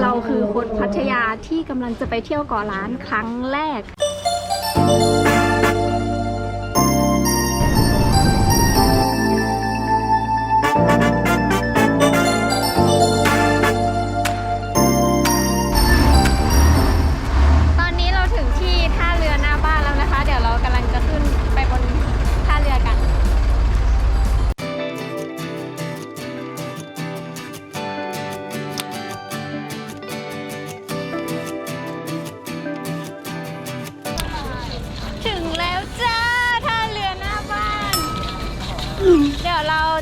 เราคือคนพัทยาที่กำลังจะไปเที่ยวเกาะล้านครั้งแรก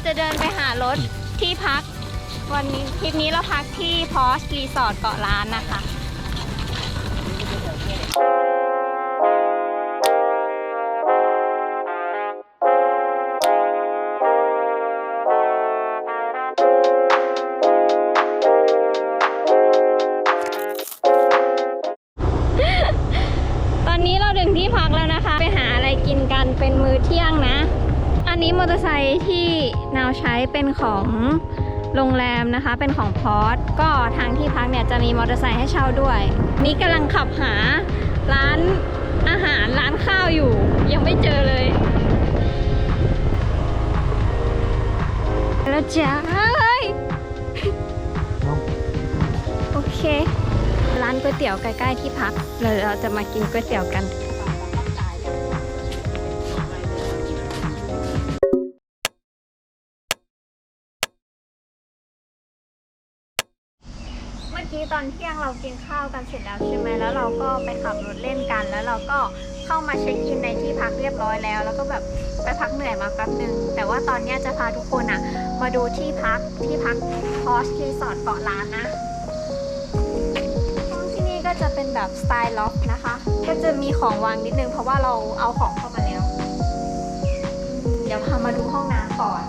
จะเดินไปหารถที่พัก วันนี้ทริปนี้เราพักที่พอสรีสอร์ทเกาะล้านนะคะ นี้มอเตอร์ไซค์ที่นาวใช้เป็นของโรงแรมนะคะ เป็นของพอสก็ทางที่พักเนี่ยจะมีมอเตอร์ไซค์ให้เช่าด้วย นี่กำลังขับหาร้านอาหารร้านข้าวอยู่ ยังไม่เจอเลย แล้วจ้าเฮ้ยโอเค ร้านก๋วยเตี๋ยวใกล้ๆที่พักเราจะมากินก๋วยเตี๋ยวกัน กี้ตอนเที่ยงเรากินข้าวกันเสร็จแล้วใช่ไหมแล้วเราก็ไปขับรถเล่นกัน แล้วเราก็เข้ามาเช็คอินในที่พักเรียบร้อยแล้ว แล้วก็แบบไปพักเหนื่อยมาแป๊บนึง แต่ว่าตอนนี้จะพาทุกคนอะมาดูที่พักที่พักพอสรีสอร์ทเกาะล้านนะห้องที่นี่ก็จะเป็นแบบสไตล์ล็อกนะคะ ก็จะมีของวางนิดนึงเพราะว่าเราเอาของเข้ามาแล้ว เดี๋ยวพามาดูห้องน้ำก่อน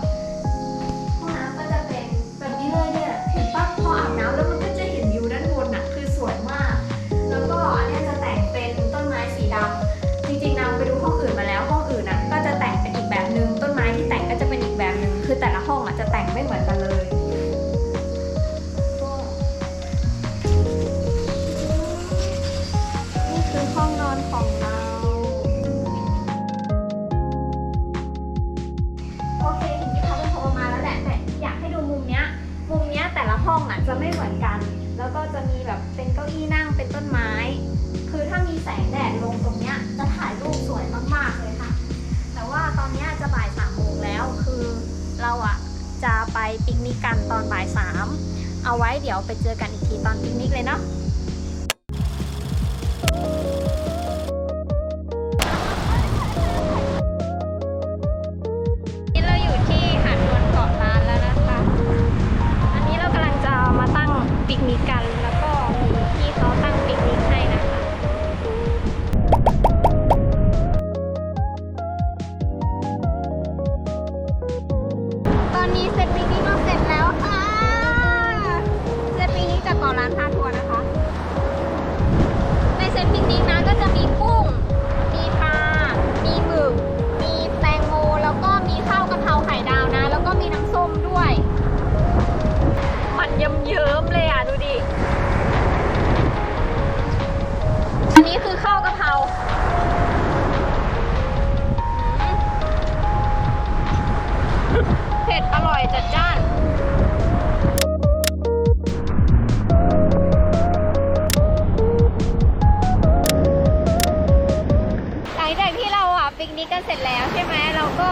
จะไม่เหมือนกัน แล้วก็จะมีแบบเป็นเก้าอี้นั่งเป็นต้นไม้ คือถ้ามีแสงแดดลงตรงเนี้ยจะถ่ายรูปสวยมากๆเลยค่ะ แต่ว่าตอนเนี้ยจะบ่ายสามโมงแล้วคือเราอะจะไปปิกนิกกันตอนบ่ายสามเอาไว้เดี๋ยวไปเจอกันอีกทีตอนปิกนิกเลยเนาะ นิกกันเสร็จแล้วใช่ไหมเราก็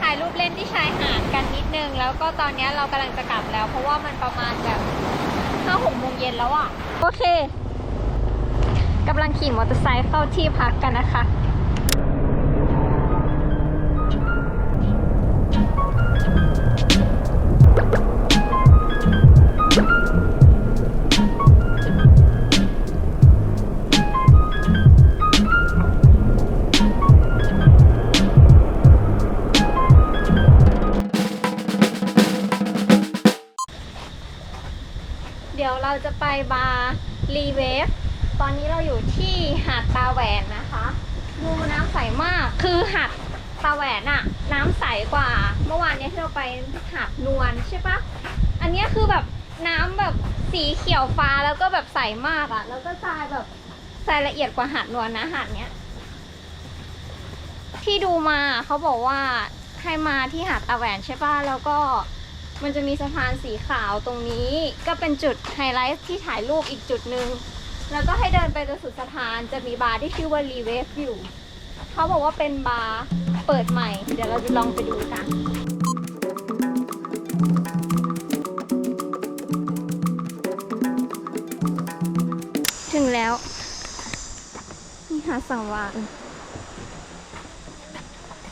ถ่ายรูปเล่นที่ชายหาดกันนิดนึง แล้วก็ตอนนี้เรากำลังจะกลับแล้ว เพราะว่ามันประมาณแบบห้าหกโมงเย็นแล้วอะ โอเคกำลังขี่มอเตอร์ไซค์เข้าที่พักกันนะคะ เราจะไปบาร์รีเวฟ ตอนนี้เราอยู่ที่หาดตาแหวนนะคะ ดูน้ำใสมาก คือหาดตาแหวนอะน้ำใสกว่า เมื่อวานเนี้ยที่เราไปหาดนวลใช่ปะอันเนี้ยคือแบบน้ำแบบสีเขียวฟ้าแล้วก็แบบใสมากอะแล้วก็ทรายแบบทรายละเอียดกว่าหาดนวลนะหาดเนี้ย ที่ดูมาเขาบอกว่าให้มาที่หาดตาแหวนใช่ปะแล้วก็ มันจะมีสะพานสีขาวตรงนี้ ก็เป็นจุดไฮไลท์ที่ถ่ายรูปอีกจุดหนึ่งแล้วก็ให้เดินไปจนสุดสะพานจะมีบาร์ที่ชื่อว่ารีเวฟอยู่เขาบอกว่าเป็นบาร์เปิดใหม่ เดี๋ยวเราจะลองไปดูกันถึงแล้ว นี่หาสังวาน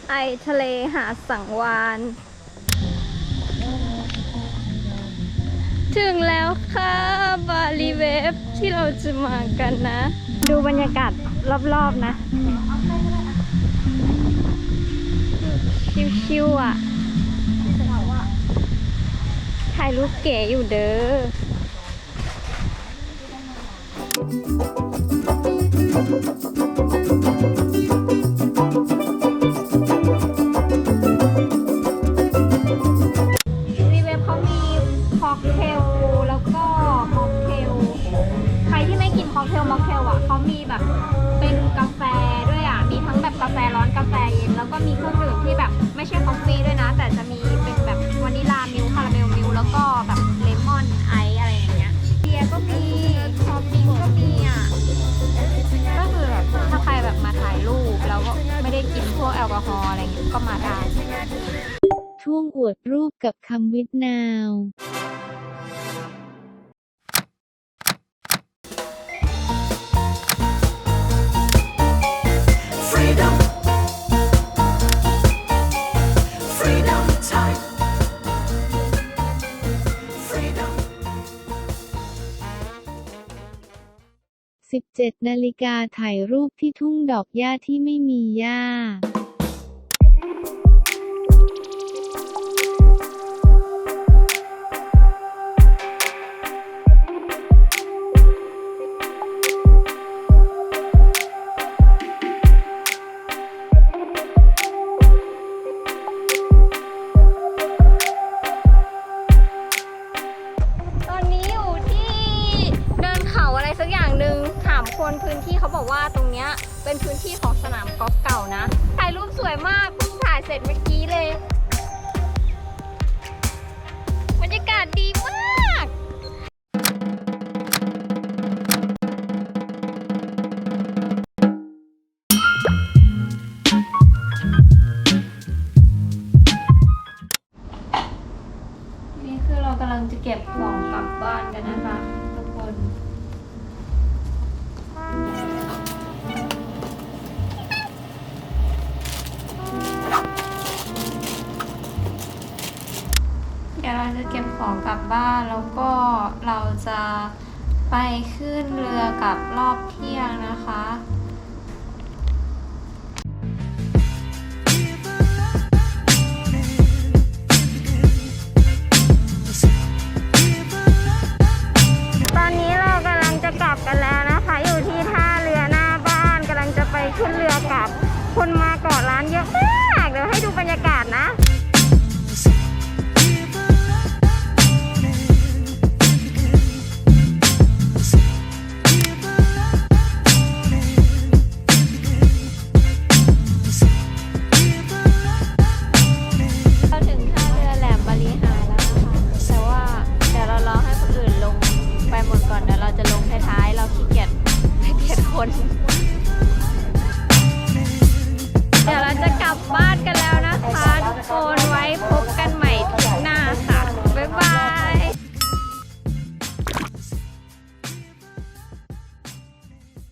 ไอทะเลหาสังวาน ถึงแล้วค่ะบาลีเวฟที่เราจะมากันนะ ดูบรรยากาศรอบๆนะ ชิวๆอะ ถ่ายรูปเก๋อยู่เด้อ ไม่ใช่คอฟฟี่ด้วยนะ แต่จะมีเป็นแบบวานิลามิลคาราเมลมิลแล้วก็แบบเลมอนไอซ์อะไรอย่างเงี้ยเบียร์ก็มีซอฟต์ดริงก์ก็มีอะก็คือแบบถ้าใครแบบมาถ่ายรูปแล้วก็ไม่ได้กินพวกแอลกอฮอล์อะไรอย่างเงี้ยก็มาได้ช่วงอวดรูปกับคำวิทนาว 17 นาฬิกาถ่ายรูปที่ทุ่งดอกหญ้าที่ไม่มีหญ้า ที่เขาบอกว่าตรงเนี้ยเป็นพื้นที่ของสนามกอล์ฟเก่านะถ่ายรูปสวยมากเพิ่งถ่ายเสร็จเมื่อกี้เลยบรรยากาศดีมาก เราจะเก็บของกลับบ้านแล้วก็เราจะไปขึ้นเรือกลับรอบเที่ยงนะคะ